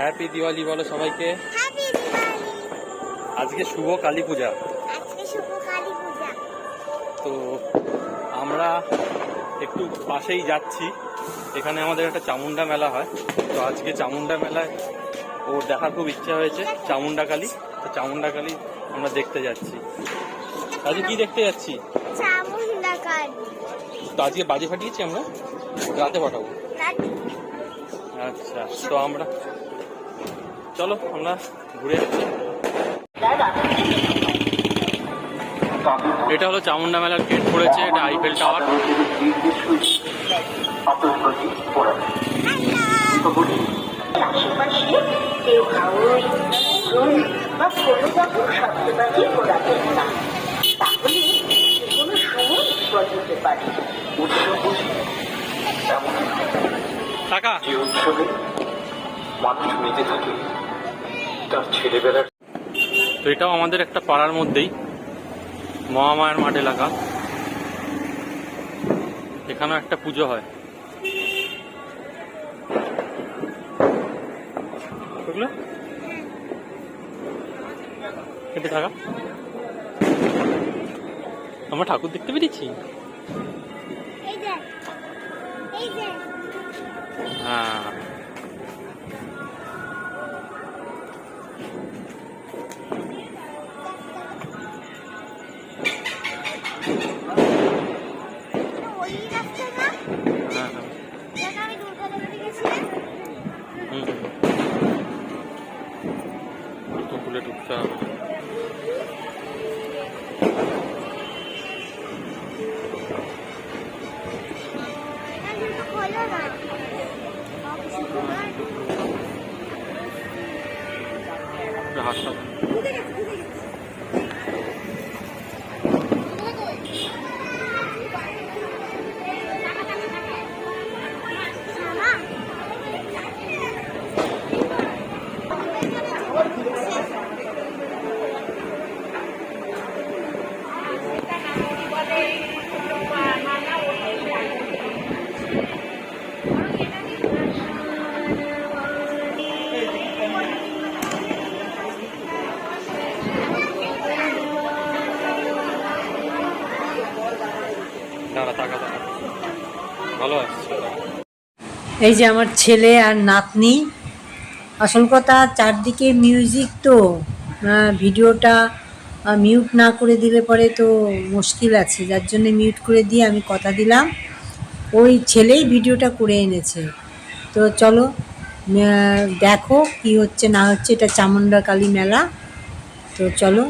Happy Diwali বলো সবাইকে। আজকে শুভ কালী পূজা। তো আমরা একটু পাশেই যাচ্ছি। এখানে আমাদের একটা চামুন্ডা মেলা হয়। তো আজকে চামুন্ডা মেলায় ও দেখার খুব ইচ্ছা হয়েছে চামুন্ডা কালী। তো চামুন্ডা কালী আমরা দেখতে যাচ্ছি। আজকে কি দেখতে যাচ্ছি? তো আজকে বাজি ফাটিয়েছি আমরা রাতে পাঠাবো। আচ্ছা তো আমরা চলো, আমরা ঘুরে এটা হলো চামুন্ডা মেলার গেট পড়েছে, এটা আইফেল টাওয়ার। টাকা মানুষ মেতে থাকে। তার ছেলেবেলার তো এটাও আমাদের একটা পাড়ার মধ্যেই মহামায়ার মাঠ এলাকা। এখানেও একটা পুজো হয়। কেটে থাকা। আমরা ঠাকুর দেখতে পেরেছি হ্যাঁ। জুতো খুলে ঢুকতে হবে না এই যে আমার ছেলে আর নাতনি। আসল কথা, চারদিকে মিউজিক তো। ভিডিওটা মিউট না করে দিলে পরে তো মুশকিল আছে। যার জন্য মিউট করে দিয়ে আমি কথা দিলাম। ওই ছেলেই ভিডিওটা করে এনেছে। তো চলো দেখো কি হচ্ছে, না হচ্ছে, এটা চামুন্ডা কালী মেলা। তো চলো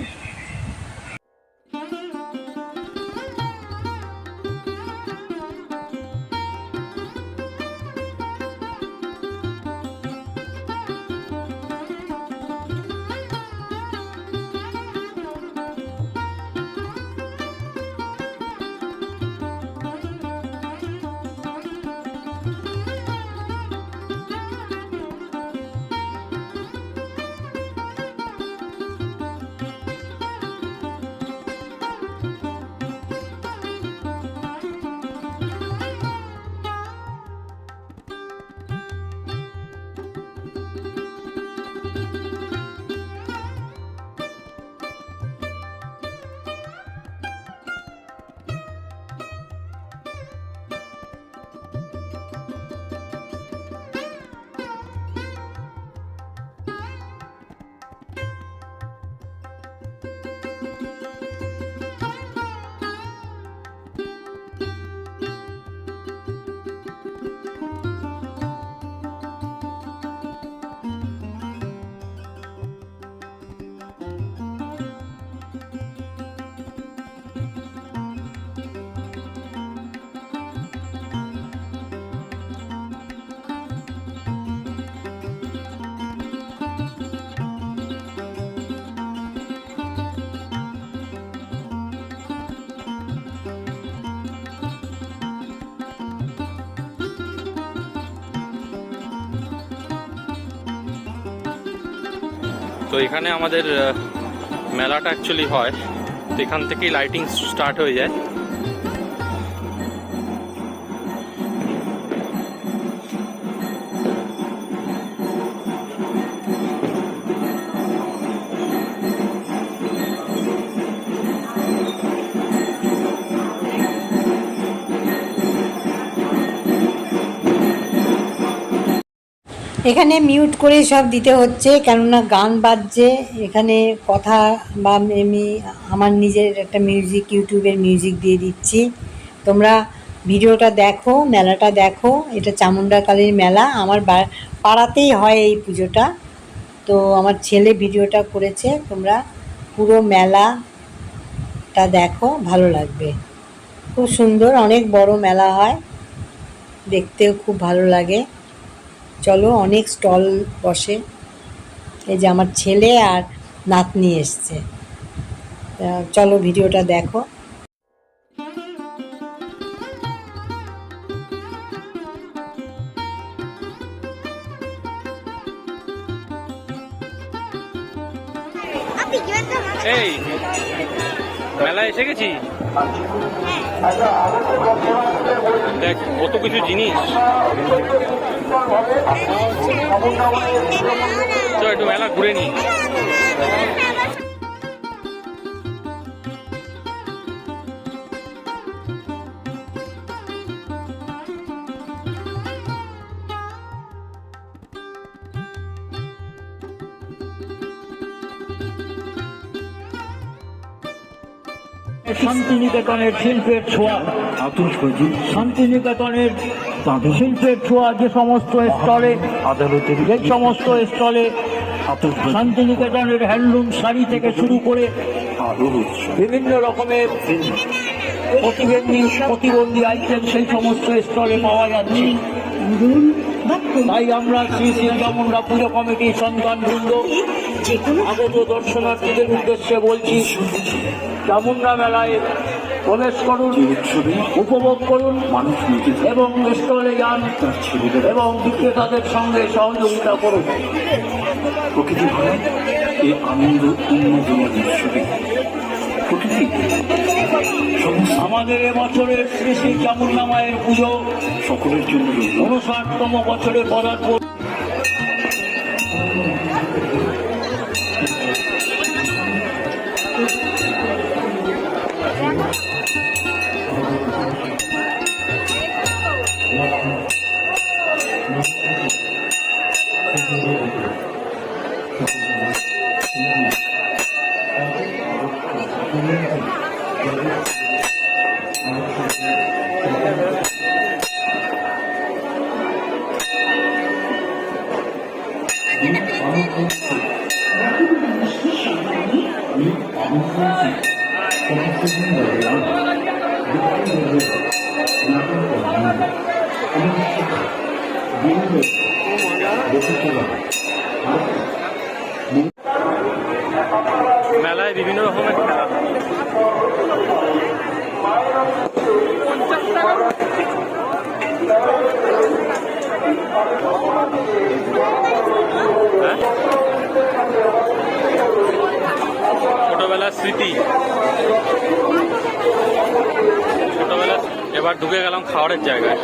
তো এখানে আমাদের মেলাটা অ্যাকচুয়ালি হয়। তো এখান থেকেই লাইটিং স্টার্ট হয়ে যায়। এখানে মিউট করে সব দিতে হচ্ছে, কেননা গান বাজছে, এখানে কথা বা আমি আমার নিজের একটা মিউজিক ইউটিউবের মিউজিক দিয়ে দিচ্ছি। তোমরা ভিডিওটা দেখো, মেলাটা দেখো, এটা চামুন্ডা কালীর মেলা, আমার পাড়াতেই হয় এই পুজোটা। তো আমার ছেলে ভিডিওটা করেছে, তোমরা পুরো মেলাটা দেখো, ভালো লাগবে। খুব সুন্দর, অনেক বড় মেলা হয়, দেখতেও খুব ভালো লাগে। চলো, অনেক স্টল বসে। এই যে আমার ছেলে আর নাতনি এসছে। চলো, ভিডিওটা দেখো। মেলায় এসে গেছি? দেখ, কত কিছু জিনিস। চল একটু মেলা ঘুরে নি শান্তিনিকেতনের শিল্পের ছোঁয়া। শান্তিনিকেতনের শিল্পের ছোঁয়া যে সমস্ত স্থলে আদালতের যে সমস্ত স্থলে শান্তিনিকেতনের হ্যান্ডলুম শাড়ি থেকে শুরু করে বিভিন্ন রকমের প্রতিবন্ধী প্রতিবন্ধী আইটেম সেই সমস্ত স্থলে পাওয়া যাচ্ছে। তাই আমরা শ্রী শ্রী চামুন্ডা পুজো কমিটির সন্তান বৃন্দ আগত দর্শনার্থীদের উদ্দেশ্যে বলছি চামুন্ডা মেলায় প্রবেশ করুন উপভোগ করুন এবং স্টলে যান এবং বিক্রেতাদের সঙ্গে সহযোগিতা করুন। প্রকৃতি ভরা এই আনন্দ উন্মোদনের দৃশ্যটি আমাদের এবছরের শ্রী শ্রী চামুন্ডা মায়ের পুজো সকলের জন্য উনষাটতম বছরে পদার্পণ মেলায় বিভিন্ন রকমের খেলা। ছোটবেলার স্মৃতি। ছোটবেলা এবার ঢুকে গেলাম খাওয়ারের জায়গায়।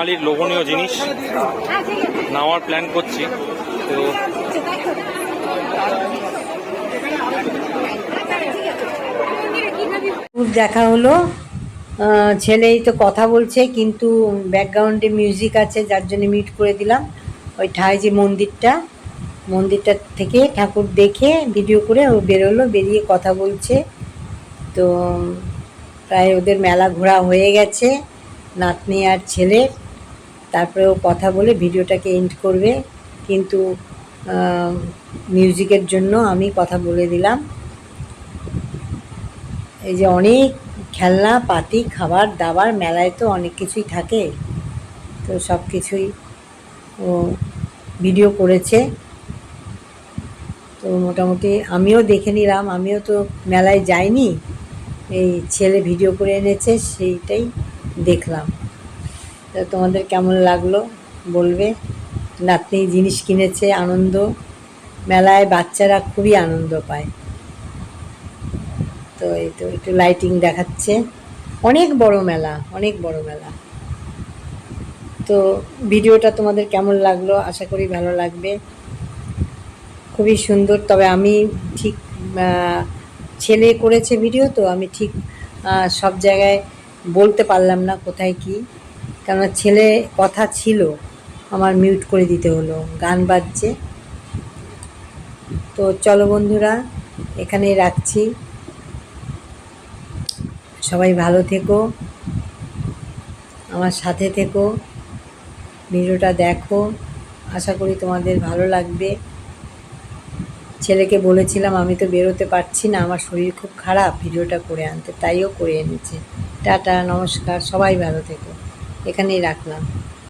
বাঙালির লোভনীয় জিনিস নেওয়ার প্ল্যান করছি। তো দেখা হলো। ছেলেই তো কথা বলছে, কিন্তু ব্যাকগ্রাউন্ডে মিউজিক আছে, যার জন্য মিউট করে দিলাম। ওই ঠায় যে মন্দিরটা মন্দিরটা থেকে ঠাকুর দেখে ভিডিও করে ও বেরোলো, বেরিয়ে কথা বলছে। তো, প্রায় ওদের মেলা ঘোরা হয়ে গেছে, নাতনি আর ছেলে। তারপরে ও কথা বলে ভিডিওটাকে এন্ড করবে। কিন্তু মিউজিকের জন্য আমি কথা বলে দিলাম। এই যে অনেক খেলনা, পাতি, খাবার, দাবার মেলায় তো অনেক কিছুই থাকে। তো সব কিছুই ও ভিডিও করেছে। তো মোটামুটি আমিও দেখে নিলাম। আমিও তো মেলায় যাইনি। এই ছেলে ভিডিও করে এনেছে, সেইটাই দেখলাম। তো তোমাদের কেমন লাগল বলবে? নাতনি জিনিস কিনেছে, আনন্দ। মেলায় বাচ্চারা খুবই আনন্দ পায়। তো এই তো একটু লাইটিং দেখাচ্ছে। অনেক বড় মেলা, অনেক বড় মেলা। তো ভিডিওটা তোমাদের কেমন লাগল? আশা করি ভালো লাগবে। খুবই সুন্দর। তবে আমি ঠিক ছেলে করেছে ভিডিও তো আমি ঠিক সব জায়গায় বলতে পারলাম না কোথায় কি। কেননা ছেলে কথা ছিল, আমার মিউট করে দিতে হলো, গান বাজছে। তো চলো বন্ধুরা এখানেই রাখছি। সবাই ভালো থেকো, আমার সাথে থেকো, ভিডিওটা দেখো, আশা করি তোমাদের ভালো লাগবে। ছেলেকে বলেছিলাম, আমি তো বেরোতে পারছি না, আমার শরীর খুব খারাপ, ভিডিওটা করে আনতে। তাইও করে এনেছে। টাটা, নমস্কার, সবাই ভালো থেকো। এখানেই রাখলাম।